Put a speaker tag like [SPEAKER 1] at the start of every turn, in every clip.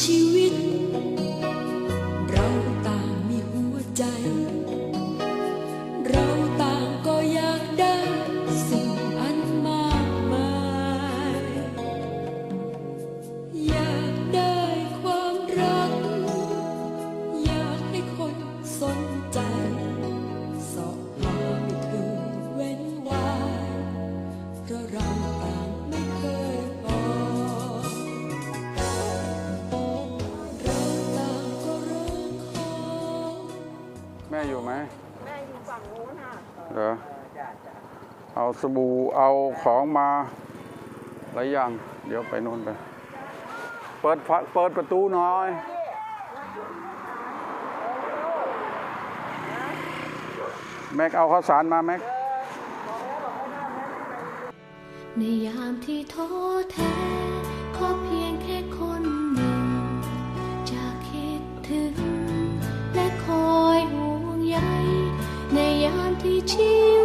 [SPEAKER 1] ชี
[SPEAKER 2] แม่อยู่ไหม
[SPEAKER 3] แม่อยู่ฝั่งนู้นค่ะ
[SPEAKER 2] เหรอเอาสบู่เอาของมาหลายอย่าง เดี๋ยวไปนู่นไป เปิดฝาเปิดประตูหน่อยแม็กเอาข้าวสารมาแม็ก
[SPEAKER 1] ในยามที่ท้อแท้ขอเพียง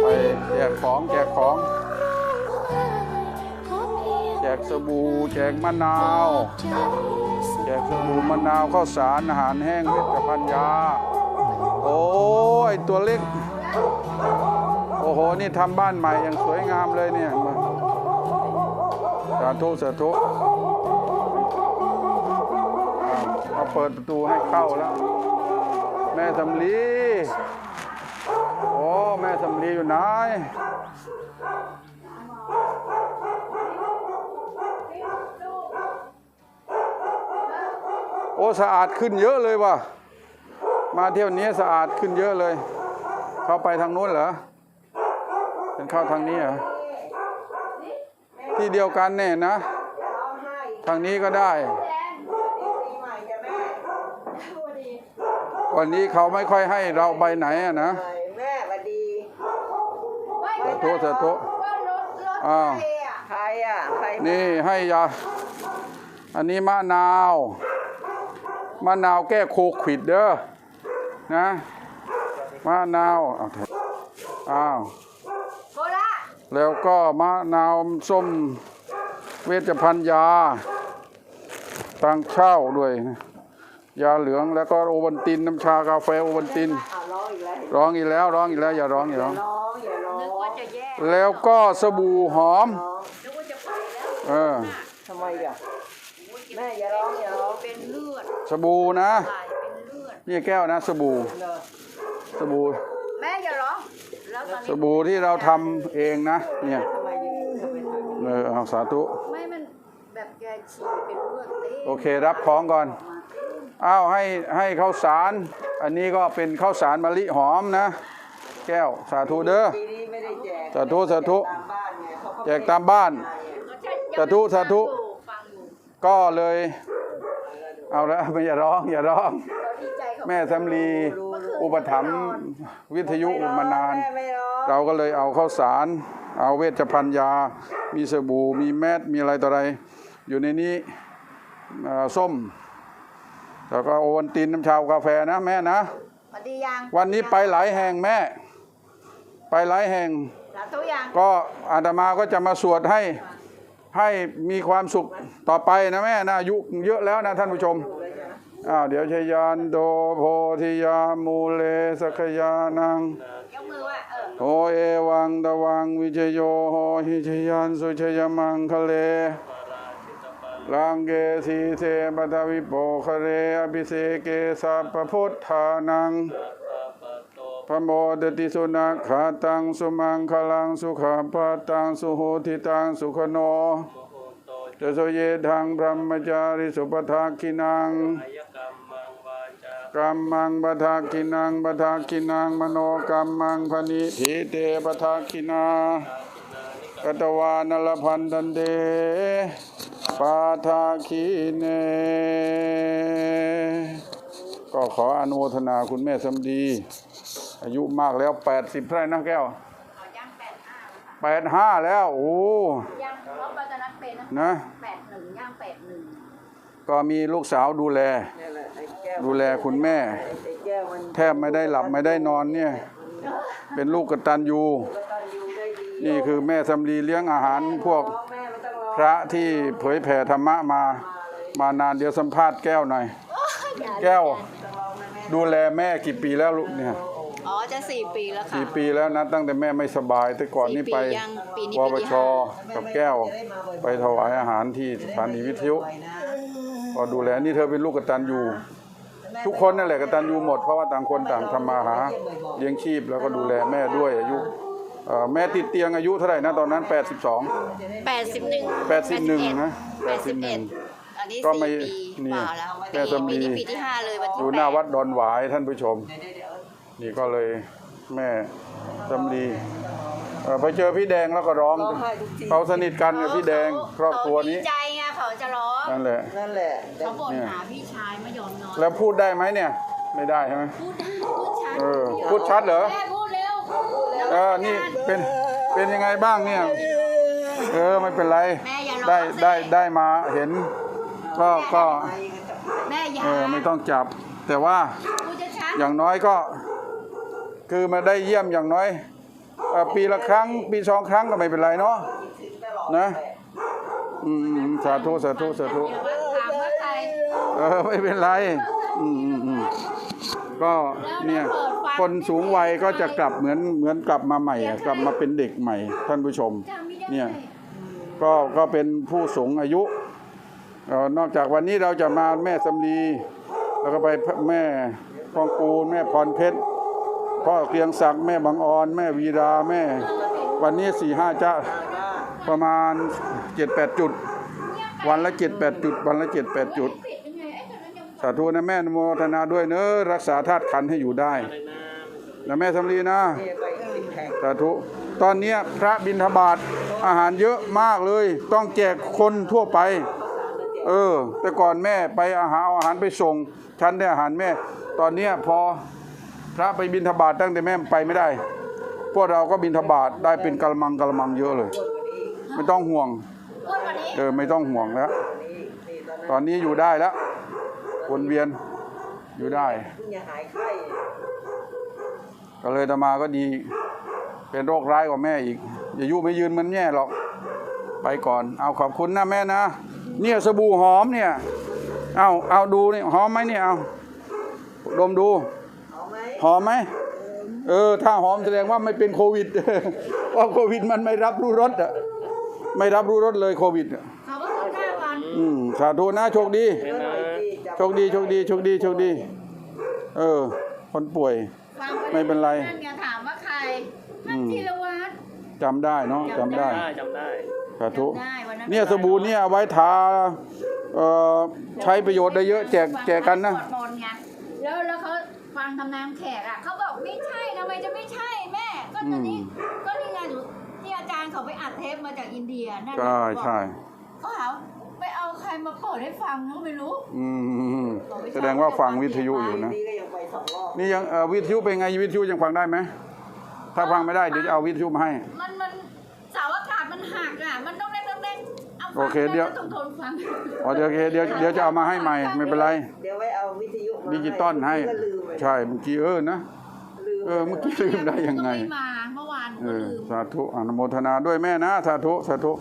[SPEAKER 2] ไปแจกของแจกของ แจกสบู่แจกมะนาว แจกสบู่มะนาวข้าวสารอาหารแห้งเวชภัณฑ์ยา โอ้ยตัวเล็ก โอ้โห นี่ทำบ้านใหม่อย่างสวยงามเลยเนี่ยมาสาธุสาธุอ้าเขาเปิดประตูให้เข้าแล้ว แม่สำลี โอ้แม่สำลีอยู่ไหนโอ้สะอาดขึ้นเยอะเลยว่ะ มาเที่ยวนี้สะอาดขึ้นเยอะเลย เข้าไปทางนู้นเหรอเป็นเข้าทางนี้เหรอที่เดียวกันเนี่ยนะ
[SPEAKER 3] ร้องไห้
[SPEAKER 2] ทางนี้ก็ได้
[SPEAKER 3] ปีใหม่จ้ะแม่สวัสดี
[SPEAKER 2] วันนี้เขาไม่ค่อยให้เราไปไหนอะนะ
[SPEAKER 3] แม่สวัสดี
[SPEAKER 2] สา ธุสาธุอ้าว
[SPEAKER 3] ใครอะใครอะใคร
[SPEAKER 2] นี่ให้ยา อันนี้มะนาว มะนาวแก้โควิดเด้อ นะ มะนาวเอาเถอะอ้าว
[SPEAKER 3] โคราช
[SPEAKER 2] แล้วก็มะนาวส้มเวชภัณฑ์ยาตังเช่าด้วยนะยาเหลืองแล้วก็โอวัลตินน้ำชากาแฟโอวัลติน
[SPEAKER 3] อะร้องอีกแล้ว
[SPEAKER 2] ร้องอีกแล้วร้องอีกแล้ว อย่าร้องอย่าร้อง
[SPEAKER 4] แย่
[SPEAKER 2] แล้วก็สบู่หอม
[SPEAKER 3] ร้อง
[SPEAKER 4] นึกว่าจะไปแล้ว
[SPEAKER 2] เออ
[SPEAKER 3] ทำไมอะแม่อย่าร้องอย่าร้อง
[SPEAKER 4] เป็นเลือด
[SPEAKER 2] สบู่นะ
[SPEAKER 4] กลายเป็นเลือด
[SPEAKER 2] นี่แก้วนะสบู่
[SPEAKER 3] เนอะ
[SPEAKER 2] สบู่
[SPEAKER 4] แม่อย่าร้องแล้วตอน
[SPEAKER 2] ส
[SPEAKER 4] นี้
[SPEAKER 2] บู่ที่เราทำเองนะ เนี่ย
[SPEAKER 3] ทำไมยืนทำไมถ่าย
[SPEAKER 2] เออเอาสาธุ
[SPEAKER 4] ไม่มันแบบแกฉี่เป็นเลือดเต้
[SPEAKER 2] โอเครับของก่อนอ้าวให้ให้ข้าวสาร อันนี้ก็เป็นข้าวสารมะลิหอมนะ แก้วสาธุเด้อ
[SPEAKER 3] ปีนี้ ไม่ได้แจก
[SPEAKER 2] สาธุสาธุ
[SPEAKER 3] ตามบ้านไงเพราะเขา
[SPEAKER 2] แจกตามบ้าน สาธุสาธุ
[SPEAKER 4] ฟังอยู่
[SPEAKER 2] ก็เลย เอาละไม่อย่าร้อง อย่าร้อง
[SPEAKER 4] เราดีใจเขา
[SPEAKER 2] แม่สำลีอุปถัมภ์วิทยุมานาน
[SPEAKER 3] แม่ไม่ร้อง
[SPEAKER 2] เราก็เลยเอาข้าวสาร เอาเวชภัณฑ์ยา มีสบู่ มีแมสมีอะไรต่ออะไร อยู่ในนี้เอ่อส้ม แล้วก็โอวัลตินน้ำชากาแฟนะแม่นะ
[SPEAKER 4] สวัสดียัง
[SPEAKER 2] วันนี้ไปหลายแห่งแม่ ไปหลายแห่ง
[SPEAKER 4] สาธุยัง
[SPEAKER 2] ก็อาตมาก็จะมาสวดให้ให้มีความสุขต่อไปนะแม่นะอายุเยอะแล้วนะท่านผู้ชมอ้าวเดี๋ยวชยานโดโพธิยามูเลสกยานัง
[SPEAKER 4] ยกมือว่าเออ
[SPEAKER 2] โอเอวังตะวังวิจโยโหหิชยานสุชยมังคะเลลังเกสีเทปทวิโปคะเรอภิเสเกสัพพพุทธานัง พโมดติสุนัขขาตังสุมังคลังสุขาปาตังสุโหทิตังสุขโนจะโสเยทังพรหมจาริสุปทาคินังกรรมังปทาคินังปทาคินังมโนกรรมังพนิทิเตปทาคินากตวานลพันธันเดปาทาคิเน ก็ขออนุโมทนาคุณแม่สำดี อายุมากแล้ว80เท่าไหร่นะแก้ว
[SPEAKER 4] ขอย่างแปดห้าแล้วค่ะ
[SPEAKER 2] 85แล้วโอ้
[SPEAKER 4] ย่างเพราะปัจจุบันเป็นนะ
[SPEAKER 2] นะ
[SPEAKER 4] แปดหนึ่งย่างแปดหนึ่ง
[SPEAKER 2] ก็มีลูกสาวดูแล
[SPEAKER 3] นี่แหละไอ้แก้ว
[SPEAKER 2] ดูแลคุณแม่
[SPEAKER 3] ไอ้แก้วมัน
[SPEAKER 2] แทบไม่ได้หลับไม่ได้นอนเนี่ย เป็นลูกกตัญญู
[SPEAKER 3] ก็ตันอยู่ได้ดี
[SPEAKER 2] นี่คือแม่สำลีเลี้ยงอาหารพวก
[SPEAKER 3] ร้องแม่ไม่ต้องร้อง
[SPEAKER 2] พระที่เผยแผ่ธรรมะมา มานานเดี๋ยวสัมภาษณ์แก้วหน่อย แก้ว ดูแลแม่กี่ปีแล้วลูกเนี่ย
[SPEAKER 4] อ๋อจะสี่ปีแล้วค่ะ
[SPEAKER 2] กี่ปีแล้วนะตั้งแต่แม่ไม่สบาย แต่ก่อนนี่ไป
[SPEAKER 4] สี่ปียังปีนี้
[SPEAKER 2] ว
[SPEAKER 4] ปี
[SPEAKER 2] ป
[SPEAKER 4] ที่
[SPEAKER 2] ช
[SPEAKER 4] ห้า
[SPEAKER 2] กับแก้ว ไปถวายอาหารที่สถานีวิทยุก็ดูแลนี่เธอเป็นลูกกตัญญูทุกคนนั่นแหละกตัญญูหมดเพราะว่าต่างคนต่างทำมาหาเลี้ยงชีพแล้วก็ดูแลแม่ด้วยอายุเอ่อแม่ติดเตียงอายุเท่าไหร่นะตอนนั้น 82
[SPEAKER 4] แปดสิบหนึ่ง
[SPEAKER 2] 81นะ
[SPEAKER 4] แปดสิบเอ็ด
[SPEAKER 2] 81
[SPEAKER 4] อันนี้
[SPEAKER 2] ก็ไม่
[SPEAKER 4] สี่ปี
[SPEAKER 2] นี่
[SPEAKER 4] กว่าแล้ว
[SPEAKER 2] แม่สำลี
[SPEAKER 4] ปีนี้ปีที่ห้าเลยวันที่
[SPEAKER 2] อยู่หน้า
[SPEAKER 4] แป
[SPEAKER 2] วัดดอนหวายท่านผู้ชม นี่ก็เลยแม่จำรีเอ่อไปเจอพี่แดงแล้วก็ร้อง
[SPEAKER 3] ร้องไห้ทุกที
[SPEAKER 2] เขาสนิทกันกับพี่แดงครอบครัวนี้
[SPEAKER 4] เขาดีใจไงเขาจะร้อง
[SPEAKER 2] นั่นแหละ
[SPEAKER 3] นั่นแหละ
[SPEAKER 4] เขาบ่น
[SPEAKER 2] เนี่ย
[SPEAKER 4] หาพี่ชายไม่ยอมนอน
[SPEAKER 2] แล้วพูดได้ไหมเนี่ย ไม่ได้ใช่ไหม
[SPEAKER 4] พูดได้พูดชัด
[SPEAKER 2] เออพูดชัดเหรอ
[SPEAKER 4] แม่พูดเร็ว
[SPEAKER 2] เออนี่เป็นเป็นยังไงบ้างเนี่ย เออไม่เป็นไร
[SPEAKER 4] แม่อย่าร้อง
[SPEAKER 2] ได้
[SPEAKER 4] สิ
[SPEAKER 2] ได้ได้มาเห็น ก็ก็
[SPEAKER 4] แม่อย่า
[SPEAKER 2] เออไม่ต้องจับ แต่ว่า
[SPEAKER 4] พูดจะชัด
[SPEAKER 2] อย่างน้อยก็ คือมาได้เยี่ยมอย่างน้อยอปีละครั้ง ปีสองครั้งก็ไม่เป็นไรเนาะนะอืมอืมสาธุสาธุสาธุ
[SPEAKER 4] เอ
[SPEAKER 2] อไม่เป็นไรอืมอืมอืมก็เนี่ยคนสูงวัยก็จะกลับเหมือนเหมือนกลับมาใหม่กลับมาเป็นเด็กใหม่ ท่านผู้ชม เนี่ยก็ก็เป็นผู้สูงอายุนอกจากวันนี้เราจะมาแม่สำลีแล้วก็ไปแม่พองปูนแม่พรเพชร พ่อเกรียงศักดิ์แม่บางออน แม่วีราแม่ วันนี้สี่ห้าจะประมาณเจ็ดแปดจุด วันละเจ็ดแปดจุด วันละเจ็ดแปดจุด สาธุนะแม่นโมทนาด้วยเนอะรักษาธาตุขันให้อยู่ได้นะแม่สำลีนะสาธุตอนนี้พระบิณฑบาตอาหารเยอะมากเลย ต้องแจกคนทั่วไป เออ แต่ก่อนแม่ไปอาหารเอาอาหารไปส่ง ฉันได้อาหารแม่ ตอนนี้พอ พระไปบิณฑบาตตั้งแต่แม่ไปไม่ได้ พวกเราก็บิณฑบาตได้เป็นกะละมังกะละมังเยอะเลย ไม่ต้องห่วงเออไม่ต้องห่วงแล้ว
[SPEAKER 3] ตอนนี้
[SPEAKER 2] อยู่ได้แล้ววนเวียนอยู่ได้ก็เลยตมาก็ดี เป็นโรคร้ายกว่าแม่อีก อย่ายุไม่ยืนเหมันแย่หรอก ไปก่อน เอาขอบคุณนะแม่นะ เนี่ยสบู่หอมเนี่ย เอาเอาดูนี่หอมไหมเนี่ยเอาดมดู
[SPEAKER 3] หม
[SPEAKER 2] หอมไหมเออ ถ้าหอมแสดงว่าไม่เป็นโควิดเพราะโควิดมันไม่รับรู้รสอะไม่รับรู้รสเลยโควิดอะ
[SPEAKER 4] เขาก็คือห้าวัน
[SPEAKER 2] อืมสาธุนะโชคดี
[SPEAKER 3] เมื่อไหร่ที่จะ
[SPEAKER 2] โชคดีโชคดีโชคดีโชคดี เออ คนป่วย
[SPEAKER 4] ฟัง
[SPEAKER 2] ไม่เป็นไร
[SPEAKER 4] นั่นไงถามว่าใครท่านธีรวัตร
[SPEAKER 2] จำได้เนาะจำได้
[SPEAKER 5] ได้จำได้
[SPEAKER 2] สาธุ
[SPEAKER 4] จำได้วันนั้น
[SPEAKER 2] เนี่ยสบู่เนี่ยเอาไว้ทาเอ่อใช้ประโยชน์ได้เยอะแจกแจกกันนะ
[SPEAKER 4] สวดมนต์ไงแล้วแล้วเขา ฟังทำนามแขกอะเขาบอกไม่ใช่ทำไมจะไม่ใช่แม่ ก็ตอนนี้
[SPEAKER 2] อืม
[SPEAKER 4] ก็นี่ไงหนูที่อาจารย์เขาไปอัดเทปมาจากอินเดียนั่น
[SPEAKER 2] ใช่ใช่
[SPEAKER 4] เขาหาไปเอาใครมาเปิดให้ฟังก็ไม่รู้
[SPEAKER 2] อืมแสดงว่าฟังวิทยุอยู่นะ
[SPEAKER 3] นี่ก็ยังไปสองรอบ
[SPEAKER 2] นี่ยังเอ่อวิทยุเป็นไงวิทยุยังฟังได้ไหมถ้าฟังไม่ได้เดี๋ยวจะเอาวิทยุมาให้
[SPEAKER 4] มันมันเสาอากาศมันหักอะมันต้อง
[SPEAKER 2] โอเคเดี๋ยว
[SPEAKER 4] แม่ก็ต้องทนฟัง
[SPEAKER 2] อ๋อเดี๋ยวโอเคเดี๋ยวเดี๋ยวจะเอามาให้ใหม่ไม่เป็นไร
[SPEAKER 3] เดี๋ยวไว้เอาวิทยุมา
[SPEAKER 2] ดิจิตอลให้
[SPEAKER 3] ก็ลืมไป
[SPEAKER 2] ใช่เมื่อกี้เออนะ
[SPEAKER 3] ลืม
[SPEAKER 2] เออเมื่อกี้ลืมได้ยังไง
[SPEAKER 4] ก็ไม่มาเมื่อวาน
[SPEAKER 2] เอ
[SPEAKER 4] ก็
[SPEAKER 2] อ
[SPEAKER 4] ลืม
[SPEAKER 2] สาธุอนุโมทนาด้วยแม่นะ สาธุสาธุ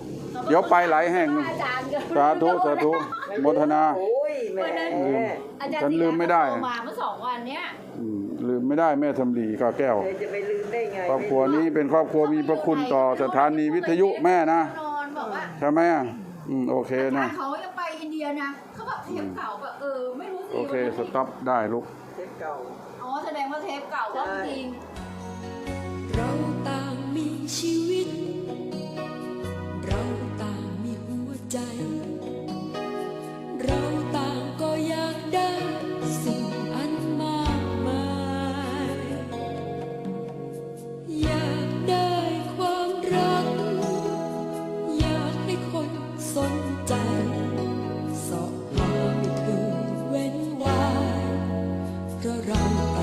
[SPEAKER 2] เดี๋ยวไปหลายแห่ง
[SPEAKER 4] อาจารย์ก็
[SPEAKER 2] สาธุสาธุอนุโมทนา
[SPEAKER 3] โอ้ยแหม่
[SPEAKER 4] อาจารย์
[SPEAKER 2] ฉันลืมไม่ได้
[SPEAKER 4] โทรมาเมื่อสองวันเนี้ย
[SPEAKER 2] อืมลืมไม่ได้แม่ทำดีก็แก้ว
[SPEAKER 3] เธอจะไปลืมได้ไง
[SPEAKER 2] ครอบครัวนี้เป็นครอบครัวมีพระคุณต่อสถานีวิทยุแม่นะ
[SPEAKER 4] นอนบอกว่า
[SPEAKER 2] ใช่ไหมอะ อืมโอเคนะ
[SPEAKER 4] เขาจะไปอินเดียนะเขาแบบเทปเก่าแบบเออไม่รู้สิ
[SPEAKER 2] โอเค สต็อปได้ลูก
[SPEAKER 3] เทปเก่า
[SPEAKER 4] อ๋อแสดงว่าเทปเก่าก็จริง เราต่างมีชีวิต
[SPEAKER 1] เราต่างมีหัวใจ restaurant.